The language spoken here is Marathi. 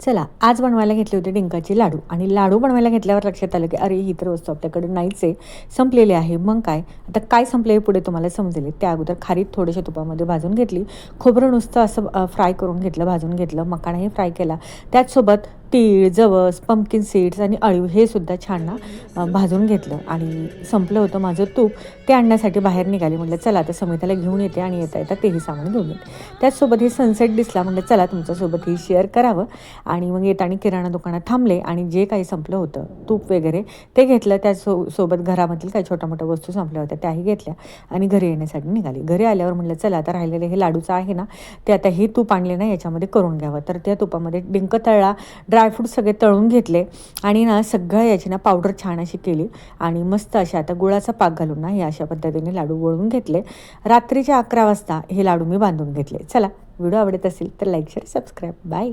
चला आज बनवायला घेतले होते डिंकाचे लाडू आणि लाडू बनवायला घेतल्यावर लक्षात आलं की अरे ही तर वस्तू आपल्याकडे नाहीच आहे. संपलेली आहे. मग काय? आता काय संपले पुढे तुम्हाला समजेल. त्या अगोदर खारीत थोड्याशा तुपामध्ये भाजून घेतली. खोबरं नुसतं असं फ्राय करून घेतलं भाजून घेतलं. मकाणाही फ्राय केला. त्याचसोबत तीळ जवस पंपकिन सीड्स आणि अळीव हे सुद्धा छान ना भाजून घेतलं. आणि संपलं होतं माझं तूप. ते आणण्यासाठी बाहेर निघाले. म्हटलं चला आता समिताला घेऊन येते आणि येता येता तेही सामान घेऊन येते. त्याचसोबत हे सनसेट दिसला. म्हटलं चला तुमच्यासोबत ही शेअर करावं. आणि मग येताना किराणा दुकानात थांबले. आणि जे काही संपलं होतं तूप वगैरे ते घेतलं. त्या सो सोबत घरामधील काही छोट्या मोठ्या वस्तू संपल्या होत्या त्याही घेतल्या. आणि घरी येण्यासाठी निघाली. घरी आल्यावर म्हटलं चला आता राहिलेले हे लाडूचं आहे ना ते आता हे तूप आणले ना याच्यामध्ये करून घ्यावं. तर त्या तुपामध्ये डिंक तळला ड्रायफ्रूट सगळे तळून घेतले आणि ना सगळं याची ना पावडर छान अशी केली आणि मस्त अशा आता गुळाचा पाक घालून ना हे अशा पद्धतीने लाडू वळून घेतले. रात्रीच्या अकरा वाजता हे लाडू मी बांधून घेतले. चला व्हिडिओ आवडत असेल तर लाईक शेअर सबस्क्राईब बाय